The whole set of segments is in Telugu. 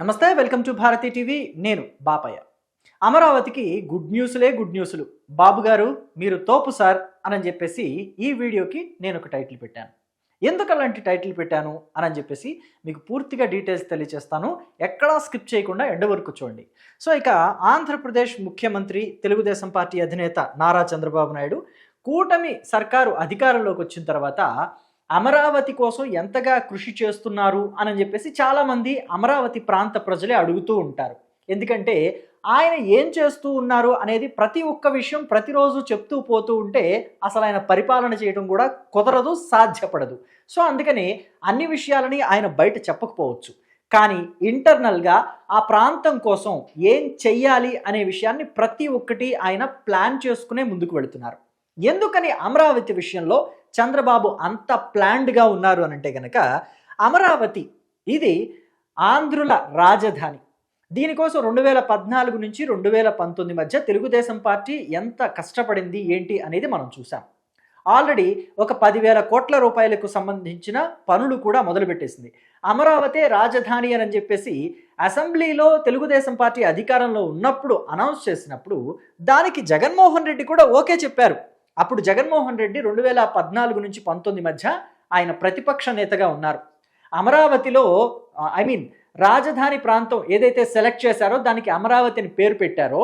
నమస్తే వెల్కమ్ టు భారతి టీవీ. నేను బాపయ్య. అమరావతికి గుడ్ న్యూస్లే గుడ్ న్యూస్లు. బాబు గారు మీరు తోపు సార్ అని చెప్పేసి ఈ వీడియోకి నేను ఒక టైటిల్ పెట్టాను. ఎందుకు అలాంటి టైటిల్ పెట్టాను అని చెప్పేసి మీకు పూర్తిగా డీటెయిల్స్ తెలియజేస్తాను ఎక్కడా స్కిప్ చేయకుండా ఎండ వరకు చూడండి. సో ఇక ఆంధ్రప్రదేశ్ ముఖ్యమంత్రి తెలుగుదేశం పార్టీ అధినేత నారా చంద్రబాబు నాయుడు కూటమి సర్కారు అధికారంలోకి వచ్చిన తర్వాత అమరావతి కోసం ఎంతగా కృషి చేస్తున్నారు అని చెప్పేసి చాలామంది అమరావతి ప్రాంత ప్రజలే అడుగుతూ ఉంటారు. ఎందుకంటే ఆయన ఏం చేస్తూ ఉన్నారు అనేది ప్రతి ఒక్క విషయం ప్రతిరోజు చెప్తూ పోతూ ఉంటే అసలు ఆయన పరిపాలన చేయడం కూడా కుదరదు సాధ్యపడదు. సో అందుకని అన్ని విషయాలని ఆయన బయట చెప్పకపోవచ్చు. కానీ ఇంటర్నల్గా ఆ ప్రాంతం కోసం ఏం చెయ్యాలి అనే విషయాన్ని ప్రతి ఒక్కటి ఆయన ప్లాన్ చేసుకునే ముందుకు వెళుతున్నారు. ఎందుకని అమరావతి విషయంలో చంద్రబాబు అంత ప్లాన్డ్గా ఉన్నారు అని అంటే కనుక అమరావతి ఇది ఆంధ్రుల రాజధాని. దీనికోసం రెండు వేల పద్నాలుగు నుంచి రెండు వేల పంతొమ్మిది మధ్య తెలుగుదేశం పార్టీ ఎంత కష్టపడింది ఏంటి అనేది మనం చూసాం ఆల్రెడీ ఒక పదివేల కోట్ల రూపాయలకు సంబంధించిన పనులు కూడా మొదలుపెట్టేసింది. అమరావతి రాజధాని అని చెప్పేసి అసెంబ్లీలో తెలుగుదేశం పార్టీ అధికారంలో ఉన్నప్పుడు అనౌన్స్ చేసినప్పుడు దానికి జగన్మోహన్ రెడ్డి కూడా ఓకే చెప్పారు. అప్పుడు జగన్మోహన్ రెడ్డి రెండు వేల పద్నాలుగు నుంచి పంతొమ్మిది మధ్య ఆయన ప్రతిపక్ష నేతగా ఉన్నారు. అమరావతిలో ఐ మీన్ రాజధాని ప్రాంతం ఏదైతే సెలెక్ట్ చేశారో దానికి అమరావతిని పేరు పెట్టారో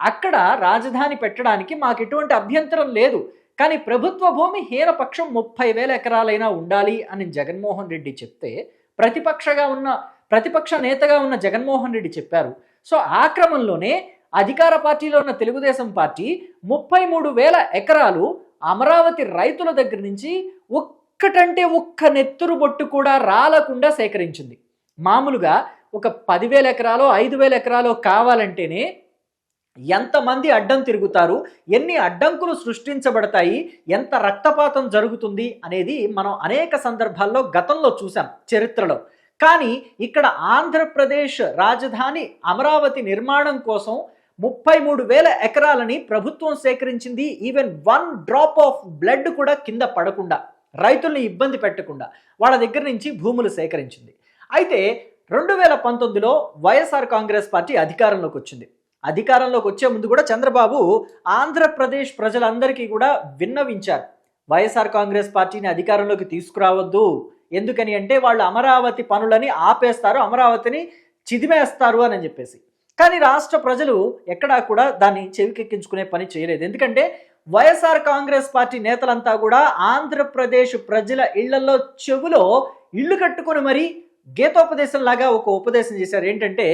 అక్కడ రాజధాని పెట్టడానికి మాకు ఎటువంటి అభ్యంతరం లేదు. కానీ ప్రభుత్వ భూమి హీనపక్షం ముప్పై వేల ఎకరాలైనా ఉండాలి అని జగన్మోహన్ రెడ్డి చెప్తే ప్రతిపక్షగా ఉన్న ప్రతిపక్ష నేతగా ఉన్న జగన్మోహన్ రెడ్డి చెప్పారు. సో ఆ క్రమంలోనే అధికార పార్టీలో ఉన్న తెలుగుదేశం పార్టీ ముప్పై మూడు వేల ఎకరాలు అమరావతి రైతుల దగ్గర నుంచి ఒక్కటంటే ఒక్క నెత్తురు బొట్టు కూడా రాలకుండా సేకరించింది. మామూలుగా ఒక పదివేల ఎకరాలో ఐదు వేల ఎకరాలో కావాలంటేనే ఎంతమంది అడ్డం తిరుగుతారు ఎన్ని అడ్డంకులు సృష్టించబడతాయి ఎంత రక్తపాతం జరుగుతుంది అనేది మనం అనేక సందర్భాల్లో గతంలో చూసాం చరిత్రలో. కానీ ఇక్కడ ఆంధ్రప్రదేశ్ రాజధాని అమరావతి నిర్మాణం కోసం ముప్పై మూడు వేల ఎకరాలని ప్రభుత్వం సేకరించింది. Even one drop of blood కూడా కింద పడకుండా రైతుల్ని ఇబ్బంది పెట్టకుండా వాళ్ళ దగ్గర నుంచి భూములు సేకరించింది. అయితే రెండు వేల పంతొమ్మిదిలో వైఎస్ఆర్ కాంగ్రెస్ పార్టీ అధికారంలోకి వచ్చింది. అధికారంలోకి వచ్చే ముందు కూడా చంద్రబాబు ఆంధ్రప్రదేశ్ ప్రజలందరికీ కూడా విన్నవించారు. వైఎస్ఆర్ కాంగ్రెస్ పార్టీని అధికారంలోకి తీసుకురావద్దు. ఎందుకని అంటే వాళ్ళు అమరావతి పనులని ఆపేస్తారు అమరావతిని చిదిమేస్తారు అని చెప్పేసి. కానీ రాష్ట్ర ప్రజలు ఎక్కడా కూడా దాన్ని చెవికెక్కించుకునే పని చేయలేదు. ఎందుకంటే వైఎస్ఆర్ కాంగ్రెస్ పార్టీ నేతలంతా కూడా ఆంధ్రప్రదేశ్ ప్రజల ఇళ్ళలో చెవులో ఇల్లు కట్టుకొని మరీ గీతోపదేశం లాగా ఒక ఉపదేశం చేశారు. ఏంటంటే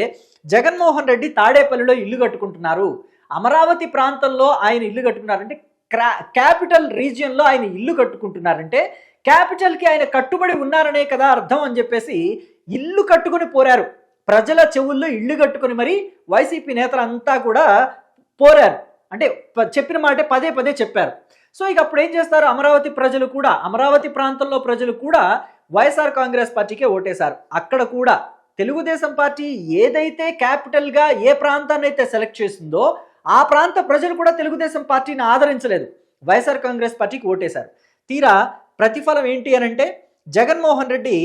జగన్మోహన్ రెడ్డి తాడేపల్లిలో ఇల్లు కట్టుకుంటున్నారు. అమరావతి ప్రాంతంలో ఆయన ఇల్లు కట్టుకున్నారంటే క్రా క్యాపిటల్ రీజియన్లో ఆయన ఇల్లు కట్టుకుంటున్నారంటే క్యాపిటల్కి ఆయన కట్టుబడి ఉన్నారనే కదా అర్థం అని చెప్పేసి ఇల్లు కట్టుకుని పోరారు. ప్రజల చెవుల్లో ఇల్లు కట్టుకుని మరి వైసీపీ నేతలంతా కూడా పోరారు. అంటే చెప్పిన మాటే పదే పదే చెప్పారు. సో ఇక అప్పుడు ఏం చేస్తారు? అమరావతి ప్రజలు కూడా అమరావతి ప్రాంతంలో ప్రజలు కూడా వైఎస్ఆర్ కాంగ్రెస్ పార్టీకే ఓటేశారు. అక్కడ కూడా తెలుగుదేశం పార్టీ ఏదైతే క్యాపిటల్గా ఏ ప్రాంతాన్ని అయితే సెలెక్ట్ చేసిందో ఆ ప్రాంత ప్రజలు కూడా తెలుగుదేశం పార్టీని ఆదరించలేదు. వైఎస్ఆర్ కాంగ్రెస్ పార్టీకి ఓటేశారు. తీరా ప్రతిఫలం ఏంటి అని అంటే జగన్మోహన్ రెడ్డి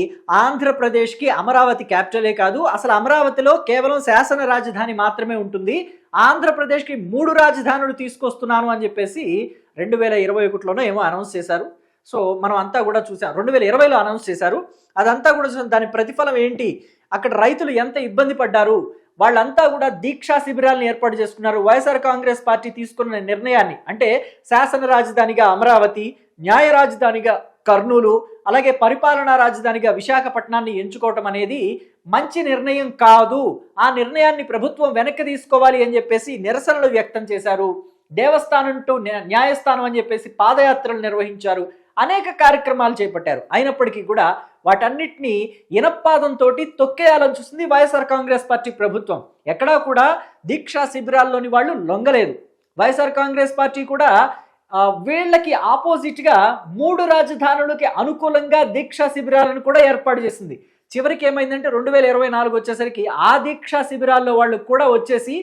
ఆంధ్రప్రదేశ్కి అమరావతి క్యాపిటలే కాదు అసలు అమరావతిలో కేవలం శాసన రాజధాని మాత్రమే ఉంటుంది. ఆంధ్రప్రదేశ్కి మూడు రాజధానులు తీసుకొస్తున్నాను అని చెప్పేసి రెండు వేల ఇరవై ఒకటిలోనో ఏమో అనౌన్స్ చేశారు. సో మనం అంతా కూడా చూసాం. రెండు వేల ఇరవైలో అనౌన్స్ చేశారు. అదంతా కూడా చూసాం. దాని ప్రతిఫలం ఏంటి? అక్కడ రైతులు ఎంత ఇబ్బంది పడ్డారు? వాళ్ళంతా కూడా దీక్షా శిబిరాలను ఏర్పాటు చేసుకున్నారు. వైఎస్ఆర్ కాంగ్రెస్ పార్టీ తీసుకున్న నిర్ణయాన్ని అంటే శాసన రాజధానిగా అమరావతి న్యాయ రాజధానిగా కర్నూలు అలాగే పరిపాలనా రాజధానిగా విశాఖపట్నాన్ని ఎంచుకోవటం అనేది మంచి నిర్ణయం కాదు. ఆ నిర్ణయాన్ని ప్రభుత్వం వెనక్కి తీసుకోవాలి అని చెప్పేసి నిరసనలు వ్యక్తం చేశారు. దేవస్థానం టు న్యాయస్థానం అని చెప్పేసి పాదయాత్రలు నిర్వహించారు. అనేక కార్యక్రమాలు చేపట్టారు. అయినప్పటికీ కూడా వాటన్నిటినీ ఇనపాదంతో తొక్కేయాలని చూసింది వైఎస్ఆర్ కాంగ్రెస్ పార్టీ ప్రభుత్వం. ఎక్కడా కూడా దీక్షా శిబిరాల్లోని వాళ్ళు లొంగలేదు. వైఎస్ఆర్ కాంగ్రెస్ పార్టీ కూడా వీళ్ళకి ఆపోజిట్గా మూడు రాజధానులకి అనుకూలంగా దీక్షా శిబిరాలను కూడా ఏర్పాటు చేసింది. చివరికి ఏమైందంటే రెండు వేల ఇరవై నాలుగు వచ్చేసరికి ఆ దీక్షా శిబిరాల్లో వాళ్ళు కూడా వచ్చేసి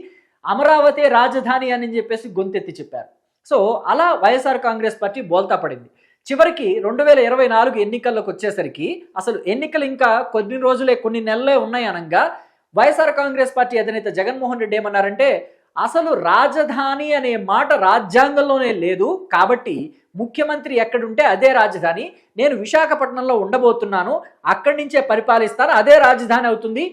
అమరావతి రాజధాని అని చెప్పేసి గొంతెత్తి చెప్పారు. సో అలా వైఎస్ఆర్ కాంగ్రెస్ పార్టీ బోల్తా పడింది. చివరికి రెండు వేల ఇరవై నాలుగు ఎన్నికల్లోకి వచ్చేసరికి అసలు ఎన్నికలు ఇంకా కొన్ని రోజులే కొన్ని నెలలే ఉన్నాయి అనగా వైఎస్ఆర్ కాంగ్రెస్ పార్టీ అధినేత జగన్మోహన్ రెడ్డి ఏమన్నారంటే అసలు రాజధాని అనే మాట రాజ్యాంగంలోనే లేదు. కాబట్టి ముఖ్యమంత్రి ఎక్కడుంటే అదే రాజధాని. నేను విశాఖపట్నంలో ఉండబోతున్నాను. అక్కడి నుంచే పరిపాలిస్తాను అదే రాజధాని అవుతుంది.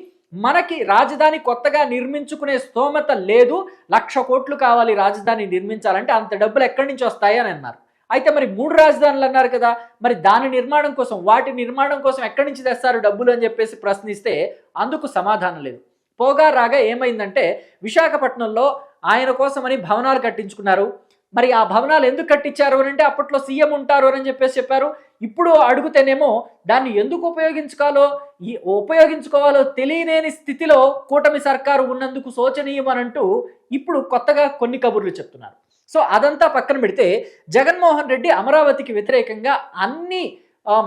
మనకి రాజధాని కొత్తగా నిర్మించుకునే స్తోమత లేదు. లక్ష కోట్లు కావాలి రాజధాని నిర్మించాలంటే అంత డబ్బులు ఎక్కడి నుంచి వస్తాయి అని అన్నారు. అయితే మరి మూడు రాజధానులు అన్నారు కదా. మరి దాని నిర్మాణం కోసం వాటి నిర్మాణం కోసం ఎక్కడి నుంచి తెస్తారు డబ్బులు అని చెప్పేసి ప్రశ్నిస్తే అందుకు సమాధానం లేదు. పోగా రాగా ఏమైందంటే విశాఖపట్నంలో ఆయన కోసమని భవనాలు కట్టించుకున్నారు. మరి ఆ భవనాలు ఎందుకు కట్టించారు అని అంటే అప్పట్లో సీఎం ఉంటారు అని చెప్పేసి చెప్పారు. ఇప్పుడు అడుగుతేనేమో దాన్ని ఎందుకు ఉపయోగించుకోవాలో ఈ ఉపయోగించుకోవాలో తెలియలేని స్థితిలో కూటమి సర్కారు ఉన్నందుకు శోచనీయం అని అంటూ ఇప్పుడు కొత్తగా కొన్ని కబుర్లు చెప్తున్నారు. సో అదంతా పక్కన పెడితే జగన్మోహన్ రెడ్డి అమరావతికి వ్యతిరేకంగా అన్ని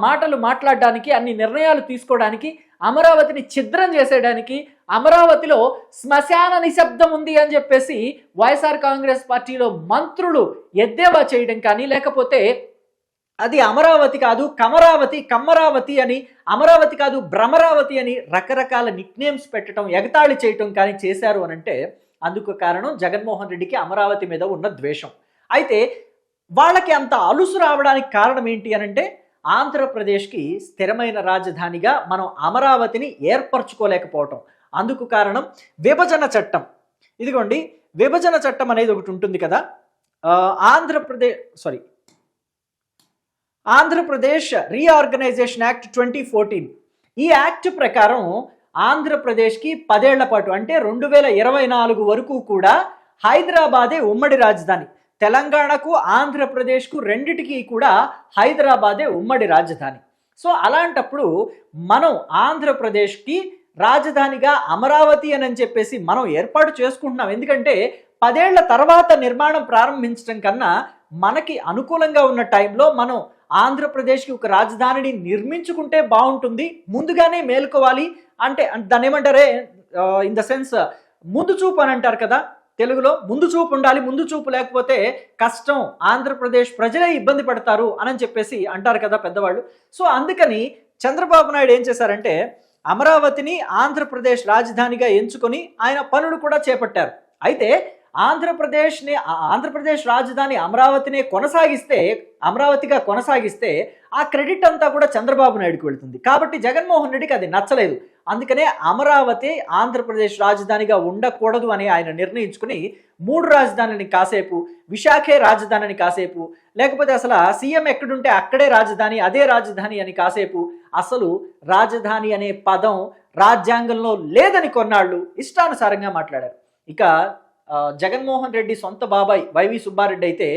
మాటలు మాట్లాడడానికి అన్ని నిర్ణయాలు తీసుకోవడానికి అమరావతిని ఛిద్రం చేసేయడానికి అమరావతిలో శ్మశాన నిశ్శబ్దం ఉంది అని చెప్పేసి వైఎస్ఆర్ కాంగ్రెస్ పార్టీలో మంత్రులు ఎద్దేవా చేయడం కానీ లేకపోతే అది అమరావతి కాదు కమరావతి కమ్మరావతి అని అమరావతి కాదు భ్రమరావతి అని రకరకాల నిక్నేమ్స్ పెట్టడం ఎగతాళి చేయటం కానీ చేశారు అని అంటే అందుకు కారణం జగన్మోహన్ రెడ్డికి అమరావతి మీద ఉన్న ద్వేషం. అయితే వాళ్ళకి అంత అలుసు రావడానికి కారణం ఏంటి అని అంటే ఆంధ్రప్రదేశ్కి స్థిరమైన రాజధానిగా మనం అమరావతిని ఏర్పరచుకోలేకపోవటం. అందుకు కారణం విభజన చట్టం. ఇదిగోండి విభజన చట్టం అనేది ఒకటి ఉంటుంది కదా. Andhra Pradesh sorry Andhra Pradesh reorganisation act twenty fourteen ఈ యాక్ట్ ప్రకారం ఆంధ్రప్రదేశ్కి పదేళ్ళ పాటు అంటే రెండు వేల ఇరవై నాలుగు వరకు కూడా హైదరాబాదే ఉమ్మడి రాజధాని. తెలంగాణకు ఆంధ్రప్రదేశ్కు రెండిటికి కూడా హైదరాబాదే ఉమ్మడి రాజధాని. సో అలాంటప్పుడు మనం ఆంధ్రప్రదేశ్కి రాజధానిగా అమరావతి అని చెప్పేసి మనం ఏర్పాటు చేసుకుంటున్నాం. ఎందుకంటే పదేళ్ళ తర్వాత నిర్మాణం ప్రారంభించడం కన్నా మనకి అనుకూలంగా ఉన్న టైంలో మనం ఆంధ్రప్రదేశ్కి ఒక రాజధానిని నిర్మించుకుంటే బాగుంటుంది ముందుగానే మేలుకోవాలి అంటే అంటే దాన్ని ఏమంటారే ఇన్ ద సెన్స్ ముందు చూపు అని అంటారు కదా? తెలుగులో ముందు చూపు ఉండాలి ముందు చూపు లేకపోతే కష్టం ఆంధ్రప్రదేశ్ ప్రజలే ఇబ్బంది పడతారు అని చెప్పేసి అంటారు కదా పెద్దవాళ్ళు. సో అందుకని చంద్రబాబు నాయుడు ఏం చేశారంటే అమరావతిని ఆంధ్రప్రదేశ్ రాజధానిగా ఎంచుకొని ఆయన పనులు కూడా చేపట్టారు. అయితే ఆంధ్రప్రదేశ్ని ఆ- ఆంధ్రప్రదేశ్ రాజధాని అమరావతినే కొనసాగిస్తే అమరావతిగా కొనసాగిస్తే ఆ క్రెడిట్ అంతా కూడా చంద్రబాబు నాయుడుకి వెళ్తుంది. కాబట్టి జగన్మోహన్ రెడ్డికి అది నచ్చలేదు. అందుకనే అమరావతి ఆంధ్రప్రదేశ్ రాజధానిగా ఉండకూడదు అని ఆయన నిర్ణయించుకుని మూడు రాజధానిని కాసేపు విశాఖే రాజధానిని కాసేపు లేకపోతే అసలు సీఎం ఎక్కడుంటే అక్కడే రాజధాని అదే రాజధాని అని కాసేపు అసలు రాజధాని అనే పదం రాజ్యాంగంలో లేదని కొన్నాళ్ళు ఇష్టానుసారంగా మాట్లాడారు. ఇక జగన్మోహన్ రెడ్డి సొంత బాబాయ్ వైవి సుబ్బారెడ్డి అయితే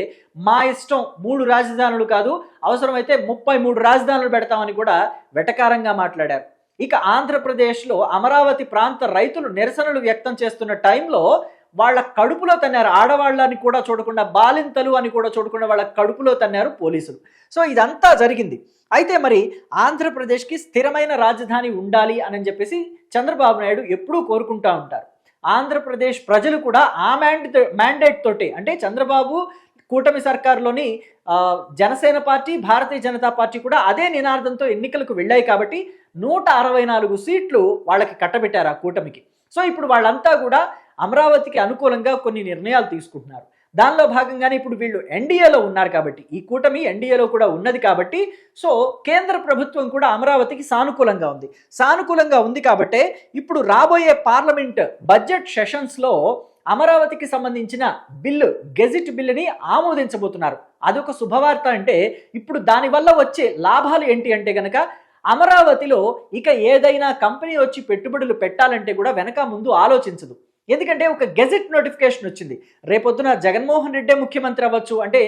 మా ఇష్టం మూడు రాజధానులు కాదు అవసరమైతే ముప్పై మూడు రాజధానులు పెడతామని కూడా వెటకారంగా మాట్లాడారు. ఇక ఆంధ్రప్రదేశ్లో అమరావతి ప్రాంత రైతులు నిరసనలు వ్యక్తం చేస్తున్న టైంలో వాళ్ళ కడుపులో తన్నారు. ఆడవాళ్ళని కూడా చూడకుండా బాలింతలు అని కూడా చూడకుండా వాళ్ళ కడుపులో తన్నారు పోలీసులు. సో ఇదంతా జరిగింది. అయితే మరి ఆంధ్రప్రదేశ్కి స్థిరమైన రాజధాని ఉండాలి అని చెప్పేసి చంద్రబాబు నాయుడు ఎప్పుడూ కోరుకుంటా ఉంటారు. ఆంధ్రప్రదేశ్ ప్రజలు కూడా ఆ మ్యాండ్ మ్యాండేట్ తోటి అంటే చంద్రబాబు కూటమి సర్కారులోని జనసేన పార్టీ భారతీయ జనతా పార్టీ కూడా అదే నినాదంతో ఎన్నికలకు వెళ్ళాయి కాబట్టి నూట అరవై నాలుగు సీట్లు వాళ్ళకి కట్టబెట్టారు ఆ కూటమికి. సో ఇప్పుడు వాళ్ళంతా కూడా అమరావతికి అనుకూలంగా కొన్ని నిర్ణయాలు తీసుకుంటున్నారు. దానిలో భాగంగానే ఇప్పుడు వీళ్ళు ఎన్డీఏలో ఉన్నారు కాబట్టి ఈ కూటమి ఎన్డీఏలో కూడా ఉన్నది కాబట్టి సో కేంద్ర ప్రభుత్వం కూడా అమరావతికి సానుకూలంగా ఉంది. సానుకూలంగా ఉంది కాబట్టే ఇప్పుడు రాబోయే పార్లమెంట్ బడ్జెట్ సెషన్స్లో అమరావతికి సంబంధించిన బిల్లు గెజిట్ బిల్లుని ఆమోదించబోతున్నారు. అదొక శుభవార్త అంటే ఇప్పుడు దానివల్ల వచ్చే లాభాలు ఏంటి అంటే కనుక అమరావతిలో ఇక ఏదైనా కంపెనీ వచ్చి పెట్టుబడులు పెట్టాలంటే కూడా వెనక ముందు ఆలోచించదు. ఎందుకంటే ఒక గెజెట్ నోటిఫికేషన్ వచ్చింది. రేపొద్దున జగన్మోహన్ రెడ్డే ముఖ్యమంత్రి అవ్వచ్చు అంటే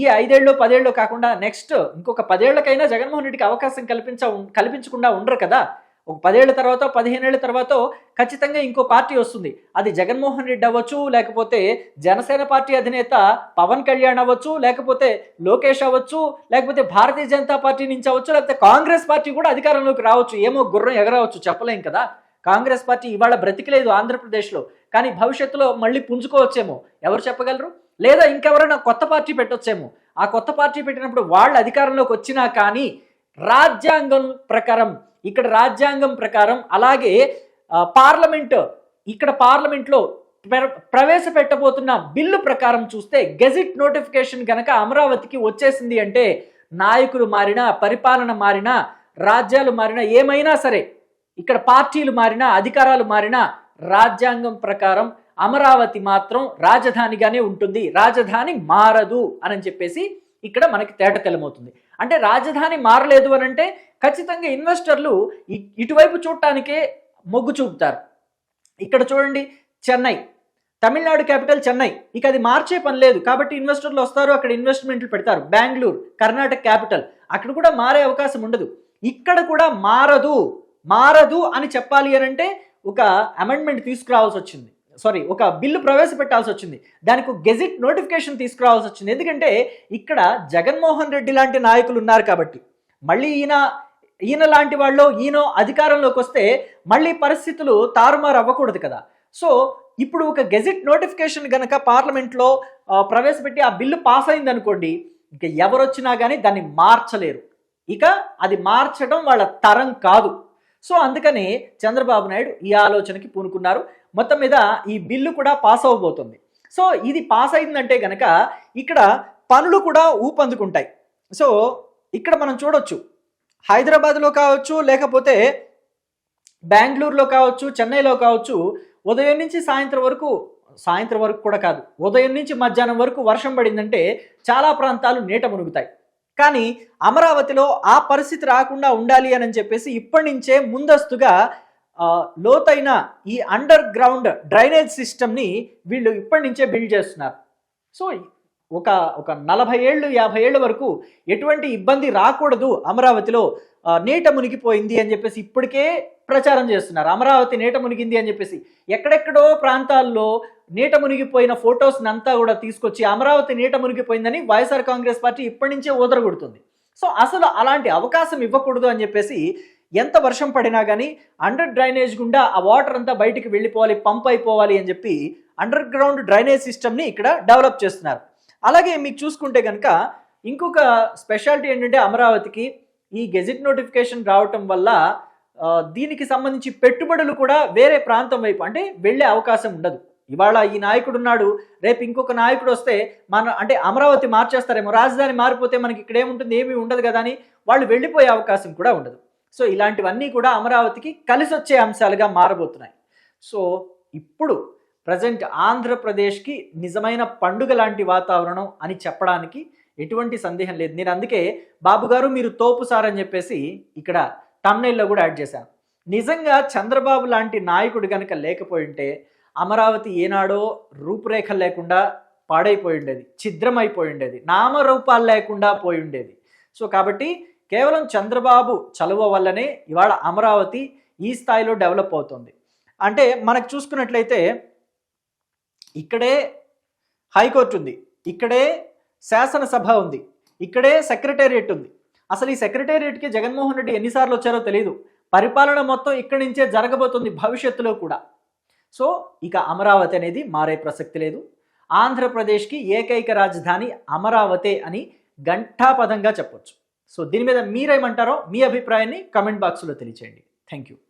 ఈ ఐదేళ్ళు పదేళ్ళు కాకుండా నెక్స్ట్ ఇంకొక పదేళ్ళకైనా జగన్మోహన్ రెడ్డికి అవకాశం కల్పించ కల్పించకుండా ఉండరు కదా. ఒక పదేళ్ళ తర్వాత పదిహేనేళ్ళ తర్వాత ఖచ్చితంగా ఇంకో పార్టీ వస్తుంది. అది జగన్మోహన్ రెడ్డి అవ్వచ్చు లేకపోతే జనసేన పార్టీ అధినేత పవన్ కళ్యాణ్ అవ్వచ్చు లేకపోతే లోకేష్ అవ్వచ్చు లేకపోతే భారతీయ జనతా పార్టీ నుంచి అవ్వచ్చు లేకపోతే కాంగ్రెస్ పార్టీ కూడా అధికారంలోకి రావచ్చు. ఏమో గుర్రం ఎగరవచ్చు చెప్పలేం కదా. కాంగ్రెస్ పార్టీ ఇవాళ బ్రతికలేదు ఆంధ్రప్రదేశ్లో. కానీ భవిష్యత్తులో మళ్ళీ పుంజుకోవచ్చేమో. ఎవరు చెప్పగలరు? లేదా ఇంకెవరైనా కొత్త పార్టీ పెట్టొచ్చేమో. ఆ కొత్త పార్టీ పెట్టినప్పుడు వాళ్ళు అధికారంలోకి వచ్చినా కానీ రాజ్యాంగం ప్రకారం ఇక్కడ రాజ్యాంగం ప్రకారం అలాగే పార్లమెంట్ ఇక్కడ పార్లమెంట్లో ప్ర- ప్రవేశపెట్టబోతున్న బిల్లు ప్రకారం చూస్తే గెజిట్ నోటిఫికేషన్ గనక అమరావతికి వచ్చేసింది అంటే నాయకులు మారినా పరిపాలన మారినా రాజ్యాలు మారినా ఏమైనా సరే ఇక్కడ పార్టీలు మారినా అధికారాలు మారినా రాజ్యాంగం ప్రకారం అమరావతి మాత్రం రాజధానిగానే ఉంటుంది. రాజధాని మారదు అని చెప్పేసి ఇక్కడ మనకి తేట తెలమవుతుంది. అంటే రాజధాని మారలేదు అని అంటే ఖచ్చితంగా ఇన్వెస్టర్లు ఇటువైపు చూడటానికే మొగ్గు చూపుతారు. ఇక్కడ చూడండి చెన్నై. తమిళనాడు క్యాపిటల్ చెన్నై. ఇక అది మార్చే పని లేదు. కాబట్టి ఇన్వెస్టర్లు వస్తారు అక్కడ ఇన్వెస్ట్మెంట్లు పెడతారు. బెంగళూరు కర్ణాటక క్యాపిటల్. అక్కడ కూడా మారే అవకాశం ఉండదు. ఇక్కడ కూడా మారదు. మారదు అని చెప్పాలి అని అంటే ఒక అమెండ్మెంట్ తీసుకురావాల్సి వచ్చింది. సారీ ఒక బిల్లు ప్రవేశపెట్టాల్సి వచ్చింది. దానికి గెజిట్ నోటిఫికేషన్ తీసుకురావాల్సి వచ్చింది. ఎందుకంటే ఇక్కడ జగన్మోహన్ రెడ్డి లాంటి నాయకులు ఉన్నారు కాబట్టి. మళ్ళీ ఈయన ఈయన లాంటి వాళ్ళు ఈయన అధికారంలోకి వస్తే మళ్ళీ పరిస్థితులు తారుమారు అవ్వకూడదు కదా. సో ఇప్పుడు ఒక గెజిట్ నోటిఫికేషన్ గనక పార్లమెంట్లో ప్రవేశపెట్టి ఆ బిల్లు పాస్ అయింది అనుకోండి ఇక ఎవరు వచ్చినా కానీ దాన్ని మార్చలేరు. ఇక అది మార్చడం వాళ్ళ తరం కాదు. సో అందుకని చంద్రబాబు నాయుడు ఈ ఆలోచనకి పూనుకున్నారు. మొత్తం మీద ఈ బిల్లు కూడా పాస్ అవ్వబోతుంది సో ఇది పాస్ అయిందంటే గనక ఇక్కడ పనులు కూడా ఊపందుకుంటాయి. సో ఇక్కడ మనం చూడొచ్చు. హైదరాబాద్లో కావచ్చు లేకపోతే బెంగళూరులో కావచ్చు చెన్నైలో కావచ్చు ఉదయం నుంచి సాయంత్రం వరకు సాయంత్రం వరకు కూడా కాదు ఉదయం నుంచి మధ్యాహ్నం వరకు వర్షం పడిందంటే చాలా ప్రాంతాలు నీట మునుగుతాయి. కానీ అమరావతిలో ఆ పరిస్థితి రాకుండా ఉండాలి అని చెప్పేసి ఇప్పటి నుంచే ముందస్తుగా లోతైన ఈ అండర్ గ్రౌండ్ డ్రైనేజ్ సిస్టమ్ని వీళ్ళు ఇప్పటి నుంచే బిల్డ్ చేస్తున్నారు. సో ఒక ఒక నలభై ఏళ్ళు యాభై ఏళ్ళ వరకు ఎటువంటి ఇబ్బంది రాకూడదు అమరావతిలో. నీట మునిగిపోయింది అని చెప్పేసి ఇప్పటికే ప్రచారం చేస్తున్నారు. అమరావతి నీట మునిగింది అని చెప్పేసి. ఎక్కడెక్కడో ప్రాంతాల్లో నీట మునిగిపోయిన ఫొటోస్ని అంతా కూడా తీసుకొచ్చి అమరావతి నీట మునిగిపోయిందని వైఎస్ఆర్ కాంగ్రెస్ పార్టీ ఇప్పటి నుంచే ఊదరగొడుతుంది. సో అసలు అలాంటి అవకాశం ఇవ్వకూడదు అని చెప్పేసి ఎంత వర్షం పడినా కానీ అండర్ డ్రైనేజ్ గుండా ఆ వాటర్ అంతా బయటికి వెళ్ళిపోవాలి పంప్ అయిపోవాలి అని చెప్పి అండర్ గ్రౌండ్ డ్రైనేజ్ సిస్టమ్ని ఇక్కడ డెవలప్ చేస్తున్నారు. అలాగే మీకు చూసుకుంటే కనుక ఇంకొక స్పెషాలిటీ ఏంటంటే అమరావతికి ఈ గెజిట్ నోటిఫికేషన్ రావటం వల్ల దీనికి సంబంధించి పెట్టుబడులు కూడా వేరే ప్రాంతం వైపు అంటే వెళ్ళే అవకాశం ఉండదు. ఇవాళ ఈ నాయకుడు ఉన్నాడు రేపు ఇంకొక నాయకుడు వస్తే మన అంటే అమరావతి మార్చేస్తారేమో రాజధాని మారిపోతే మనకి ఇక్కడ ఏముంటుంది ఏమీ ఉండదు కదా అని వాళ్ళు వెళ్ళిపోయే అవకాశం కూడా ఉండదు. సో ఇలాంటివన్నీ కూడా అమరావతికి కలిసి వచ్చే అంశాలుగా మారబోతున్నాయి. సో ఇప్పుడు ప్రజెంట్ ఆంధ్రప్రదేశ్కి నిజమైన పండుగ లాంటి వాతావరణం అని చెప్పడానికి ఎటువంటి సందేహం లేదు. నేను అందుకే బాబు గారు మీరు తోపు సార్ అని చెప్పేసి ఇక్కడ తమ్నైల్లో కూడా యాడ్ చేశాను నిజంగా చంద్రబాబు లాంటి నాయకుడు కనుక లేకపోయి ఉంటే అమరావతి ఏనాడో రూపురేఖలు లేకుండా పాడైపోయి ఉండేది ఛిద్రమైపోయి ఉండేది నామరూపాలు లేకుండా పోయి ఉండేది సో కాబట్టి కేవలం చంద్రబాబు చలువ వల్లనే ఇవాళ అమరావతి ఈ స్థాయిలో డెవలప్ అవుతుంది. అంటే మనకు చూసుకున్నట్లయితే ఇక్కడే హైకోర్టు ఉంది. ఇక్కడే శాసనసభ ఉంది. ఇక్కడే సెక్రటేరియట్ ఉంది. అసలు ఈ సెక్రటేరియట్కి జగన్మోహన్ రెడ్డి ఎన్నిసార్లు వచ్చారో తెలియదు పరిపాలన మొత్తం ఇక్కడి నుంచే జరగబోతుంది భవిష్యత్తులో కూడా. సో ఇక అమరావతి అనేది మారే ప్రసక్తి లేదు. ఆంధ్రప్రదేశ్కి ఏకైక రాజధాని అమరావతే అని ఘంటాపదంగా చెప్పొచ్చు. సో దీని మీద మీరేమంటారో మీ అభిప్రాయాన్ని కమెంట్ బాక్స్లో తెలియచేయండి. Thank you